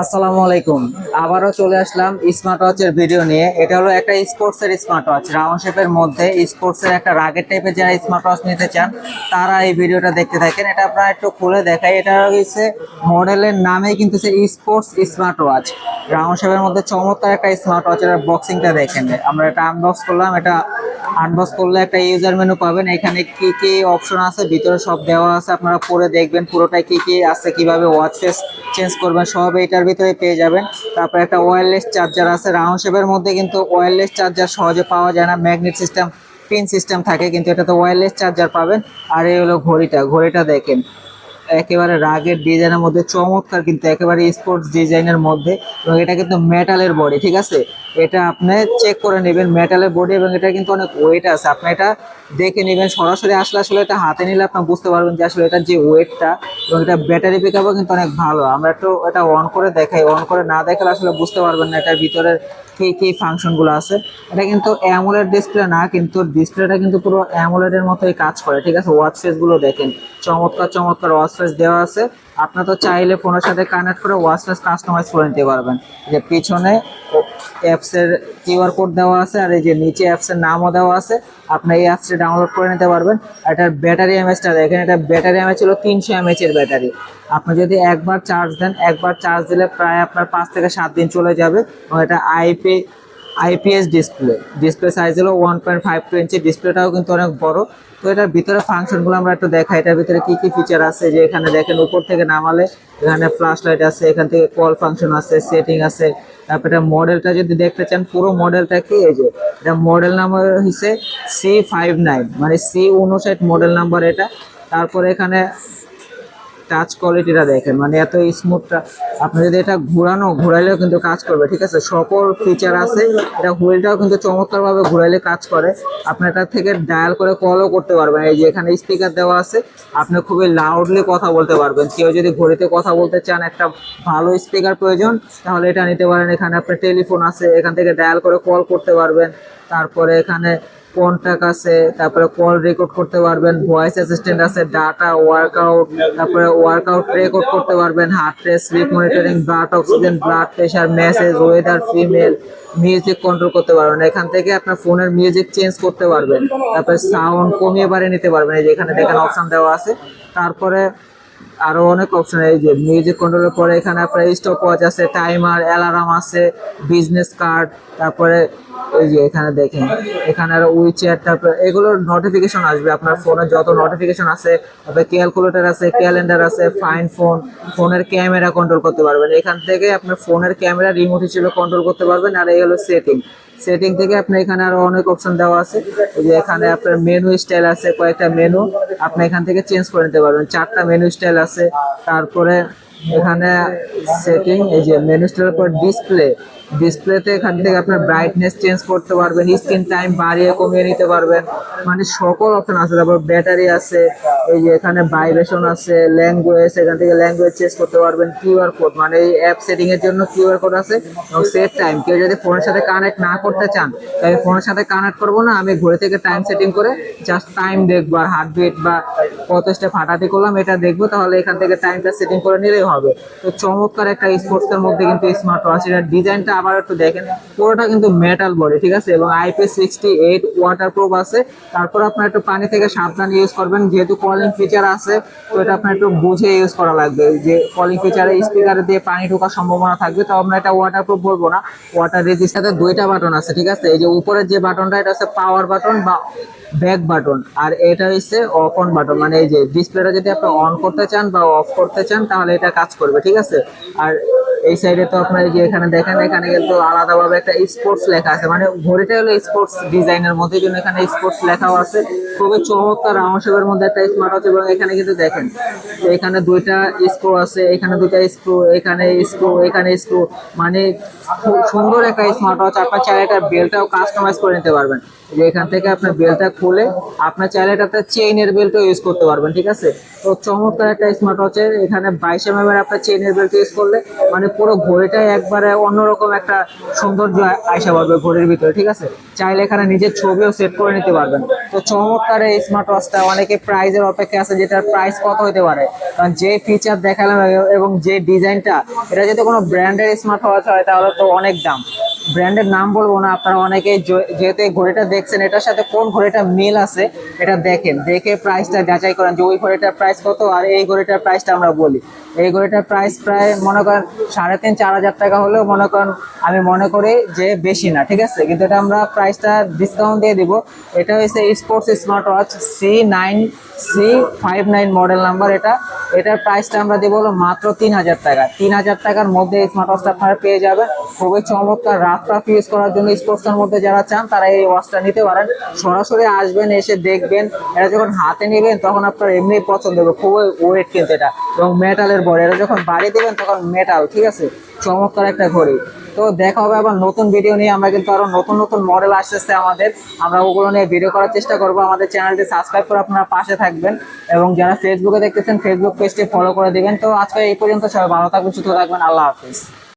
আসসালামু আলাইকুম। আবারও চলে আসলাম স্মার্ট ওয়াচের ভিডিও নিয়ে। এটা হলো একটা স্পোর্টস এর স্মার্ট ওয়াচ রাউন্ড শেপের মধ্যে স্পোর্টস এর একটা রাগের টাইপের যারা স্মার্ট ওয়াচ নিতে চান, তারা এই ভিডিওটা দেখতে থাকেন। এটা আপনারা একটু খুলে দেখাই। এটা হচ্ছে মডেলের নামে কিন্তু সে স্পোর্টস স্মার্ট ওয়াচ রাউন্ড শেপের মধ্যে চমৎকার একটা স্মার্ট ওয়াচের বক্সিংটা দেখেন। আমরা এটা আনবক্স করলাম। এটা আনবক্স করলে একটা ইউজার মেনু পাবেন। এখানে কি কি অপশন আছে? ভিতরে সব দেওয়া আছে। আপনারা পরে দেখবেন পুরোটাই কি কি আছে, কীভাবে ওয়াচ ফেস চেঞ্জ করবেন। সব এটার ভিতরে পেয়ে যাবেন। তারপর একটা ওয়্যারলেস চার্জার আছে। রাউন্ড শেপের মধ্যে কিন্তু ওয়্যারলেস চার্জার সহজে পাওয়া যায় না। ম্যাগনেট সিস্টেম পিন সিস্টেম থাকে, কিন্তু এটা তো ওয়্যারলেস চার্জার পাবেন। আর এই হলো ঘড়িটা। ঘড়িটা দেখেন, একেবারে রাগের ডিজাইনের মধ্যে, চমৎকার কিন্তু একেবারে স্পোর্টস ডিজাইনের মধ্যে। এবং এটা কিন্তু মেটালের বডি ঠিক আছে? এটা আপনি চেক করে নেবেন মেটালের বডি এবং এটা কিন্তু অনেক ওয়েট আছে। আপনি এটা দেখে নেবেন, সরাসরি আসলে আসলে এটা হাতে নিলে আপনি বুঝতে পারবেন যে আসলে এটার যে ওয়েটটা এবং এটা ব্যাটারি পিকআপও কিন্তু অনেক ভালো। আমরা একটু এটা অন করে দেখাই। অন করে না দেখালে আসলে বুঝতে পারবেন না এটার ভিতরে কি কি ফাংশনগুলো আছে। এটা কিন্তু অ্যামোলেড ডিসপ্লে না, কিন্তু ডিসপ্লেটা কিন্তু পুরো অ্যামোলেডের মতোই কাজ করে, ঠিক আছে? ওয়াচ ফেসগুলো দেখেন। চমৎকার চমৎকার ওয়াচ ফেস দেওয়া আছে। আপনার তো চাইলে ফোনের সাথে কানেক্ট করে ওয়াচ ফেস কাস্টমাইজ করে নিতে পারবেন। যে পিছনে অ্যাপসের কিউআর কোড দেওয়া আছে আর এই যে নিচে অ্যাপসের নামও দেওয়া আছে। আপনি এই অ্যাপসটি ডাউনলোড করে নিতে পারবেন। এটার ব্যাটারি এমএচটা দেখেন, এটা ব্যাটারি এমএচ হলো তিনশো এমএচ এর ব্যাটারি। আপনি যদি একবার চার্জ দেন, একবার চার্জ দিলে প্রায় আপনার পাঁচ থেকে সাত দিন চলে যাবে। এবং এটা IP IPS display display size হলো one point five two inch ডিসপ্লেটাও কিন্তু অনেক বড়। তো এটার ভিতরে ফাংশনগুলো আমরা একটু দেখাই। এটার ভিতরে কি কি ফিচার আছে? যে এখানে দেখেন উপর থেকে নামালে এখানে ফ্ল্যাশ লাইট আছে, এখান থেকে কল ফাংশন আছে সেটিং আছে। তারপর এটা মডেলটা যদি দেখতে চান, পুরো মডেলটা কি? এই যে, এটা মডেল নাম্বার হচ্ছে সি ফাইভ নাইন মানে সি উনষাট মডেল নাম্বার এটা। তারপরে এখানে টাচ কোয়ালিটিটা দেখেন। মানে এত স্মুথটা আপনি যদি এটা ঘোরানো, ঘোরাইলেও কিন্তু কাজ করবে, ঠিক আছে? সকল ফিচার আছে। এটা হুইলটাও কিন্তু চমৎকারভাবে ঘোরাইলে কাজ করে। আপনি এটা থেকে ডায়াল করে কলও করতে পারবেন। এই যে এখানে স্পিকার দেওয়া আছে, আপনি খুবই লাউডলি কথা বলতে পারবেন। কেউ যদি ঘড়িতে কথা বলতে চান, একটা ভালো স্পিকার প্রয়োজন, তাহলে এটা নিতে পারেন। এখানে আপনার টেলিফোন আছে, এখান থেকে ডায়াল করে কল করতে পারবেন। তারপরে এখানে কন্ট্যাক্ট আছে, তারপরে কল রেকর্ড করতে পারবেন ভয়েস অ্যাসিস্ট্যান্ট আছে ডাটা ওয়ার্কআউট তারপরে ওয়ার্কআউট রেকর্ড করতে পারবেন heart rate sleep monitoring blood oxygen blood pressure message weather female music control করতে পারবেন। এখান থেকে আপনার ফোনের মিউজিক চেঞ্জ করতে পারবেন। তারপরে সাউন্ড কমিয়ে বাড়িয়ে নিতে পারবেন। এই যে এখানে দেখেন অপশন দেওয়া আছে। তারপরে আরও অনেক অপশন এই যে মিউজিক কন্ট্রোলের পরে এখানে আপনার স্টপ ওয়াচ আছে টাইমার অ্যালার্ম আছে বিজনেস কার্ড তারপরে এই যে এখানে দেখেন, এখানে আরও উইচ্যাট তারপরে এগুলোর নোটিফিকেশন আসবে আপনার ফোনে যত নোটিফিকেশন আছে, তারপরে ক্যালকুলেটর আছে ক্যালেন্ডার আছে ফাইন ফোন ফোনের ক্যামেরা কন্ট্রোল করতে পারবেন। এখান থেকে আপনার ফোনের ক্যামেরা রিমোট হিসেবে কন্ট্রোল করতে পারবেন, আর এই হলো সেটিং সেটিং থেকে আপনি এখানে আরও অনেক অপশন দেওয়া আছে। যে এখানে আপনার মেনু স্টাইল আছে, কয়েকটা মেনু আপনি এখান থেকে চেঞ্জ করে নিতে পারবেন। চারটা মেনু স্টাইল আছে তারপরে এখানে সেটিং এই যে মেনু স্টাইলের পর ডিসপ্লে ডিসপ্লেতে এখান থেকে আপনার ব্রাইটনেস চেঞ্জ করতে পারবেন স্ক্রিন টাইম বাড়িয়ে কমিয়ে নিতে পারবেন মানে সকল অপশন আছে, তারপর ব্যাটারি আছে, এই যে এখানে ভাইব্রেশন আছে ল্যাঙ্গুয়েজ এখান থেকে ল্যাঙ্গুয়েজ চেঞ্জ করতে পারবেন কিউআর কোড মানে এই অ্যাপ সেটিং এর জন্য কিউআর কোড আছে, এবং সেট টাইম কেউ যদি ফোনের সাথে কানেক্ট না করতে চান, তাহলে ফোনের সাথে কানেক্ট করব না, আমি ঘড়ি থেকে টাইম সেটিং করে জাস্ট টাইম দেখব, আর হার্টবিট বা কত স্টেপ হাঁটাতে করলাম, এটা দেখব, তাহলে এখান থেকে টাইমটা সেটিং করে নিলেই হবে। তো চমৎকার একটা স্পোর্টস এর মধ্যে কিন্তু স্মার্ট ওয়াচ এটার ডিজাইনটা আবার একটু দেখেন। পুরোটা কিন্তু মেটাল বডি ঠিক আছে? এবং IP sixty eight waterproof আছে। তারপর আপনার একটু পানি থেকে সাবধানে ইউজ করবেন। যেহেতু কলিং ফিচার আছে, তো এটা আপনার একটু বুঝে ইউজ করা লাগবে। যে কলিং ফিচারে স্পিকারে দিয়ে পানি ঢোকার সম্ভাবনা থাকবে, তো আমরা এটা ওয়াটার প্রুফ বলব না। ওয়াটার রেজিস্টারে দুইটা বাটন আছে, ঠিক আছে? এই যে উপরের যে বাটনটা এটা হচ্ছে পাওয়ার বাটন বা ব্যাক বাটন আর এটা হচ্ছে অফ অন বাটন মানে এই যে ডিসপ্লেটা যদি আপনি অন করতে চান বা অফ করতে চান, তাহলে এটা কাজ করবে ঠিক আছে? আর এই সাইডে তো আপনার এই যে এখানে দেখেন, এখানে কিন্তু আলাদাভাবে একটা স্পোর্টস লেখা আছে। মানে ঘড়িটা হলো স্পোর্টস ডিজাইনের মধ্যে জন্য এখানে স্পোর্টস লেখাও আছে। খুবই চমৎকার রাউন্ড শেপের মধ্যে একটা স্মার্ট আছে এবং এখানে কিন্তু দেখেন এখানে দুইটা স্ক্রু আছে, এখানে দুইটা স্ক্রু এখানে স্ক্রু এখানে স্ক্রু মানে খুব সুন্দর একটা স্মার্ট ওয়াচ আপনার চাইলে এটা বেলটাও কাস্টমাইজ করে নিতে পারবেন। যে এখান থেকে আপনার বেলটা খুলে আপনার চাইলে এটাতে চেইনের বেল্টও ইউজ করতে পারবেন, ঠিক আছে? তো চমৎকার একটা স্মার্ট ওয়াচের এখানে বাইশ এম এম এর আপনার চেইনের বেল্ট ইউজ করলে মানে পুরো ঘড়িটাই একবারে অন্যরকম একটা সৌন্দর্য আইসা পাবে ঘড়ির ভিতরে, ঠিক আছে? চাইলে এখানে নিজের ছবিও সেট করে নিতে পারবেন। তো চমৎকার এই স্মার্ট ওয়াচটা অনেকে প্রাইজের অপেক্ষা আছে যেটার প্রাইস কত হতে পারে। কারণ যে ফিচার দেখালাম এবং যে ডিজাইনটা এটা যদি কোনো ব্র্যান্ডের স্মার্ট ওয়াচ হয়, তাহলে তো অনেক দাম। ব্র্যান্ডের নাম বলব না, আপনারা অনেকে যেহেতু ঘড়িটা দেখছেন, এটার সাথে কোন ঘড়িটা মিল আছে, এটা দেখেন। দেখে প্রাইসটা যাচাই করেন যে ওই ঘড়িটার প্রাইস কত আর এই ঘড়িটার প্রাইসটা আমরা বলি। এই ঘড়িটার প্রাইস প্রায় মনে করেন সাড়ে তিন, চার হাজার টাকা হলেও মনে করেন আমি মনে করি যে বেশি না, ঠিক আছে? কিন্তু এটা আমরা প্রাইসটা ডিসকাউন্ট দিয়ে দিব। এটা হচ্ছে sports smart watch C nine C five nine model number এটা। এটার প্রাইসটা আমরা দেবো হলো মাত্র তিন হাজার টাকা। তিন হাজার টাকার মধ্যে স্মার্ট ওয়াচটা আপনারা পেয়ে যাবেন। খুবই চমৎকার রাফ ইউজ করার জন্য স্পোর্টসের মধ্যে যারা চান, তারা এই ওয়াচটা নিতে পারেন। সরাসরি আসবেন, এসে দেখবেন। এটা যখন হাতে নেবেন, তখন আপনার এমনি পছন্দ হবে। খুবই ওয়েট কিন্তু এটা। এবং মেটালের বড়। এটা যখন বাড়ি দেবেন, তখন মেটাল ঠিক আছে? চমৎকার একটা ঘড়ি। তো দেখা হবে আবার নতুন ভিডিও নিয়ে। আমরা কিন্তু আরও নতুন নতুন মডেল আসতেছে আমাদের। আমরা ওগুলো নিয়ে ভিডিও করার চেষ্টা করব। আমাদের চ্যানেলটি সাবস্ক্রাইব করে আপনারা পাশে থাকবেন। এবং যারা ফেসবুকে দেখতেছেন ফেসবুক পেজটি ফলো করে দিবেন। তো আজকে এই পর্যন্ত সবাই ভালো থাকবেন, সুস্থ থাকবেন। আল্লাহ হাফিজ।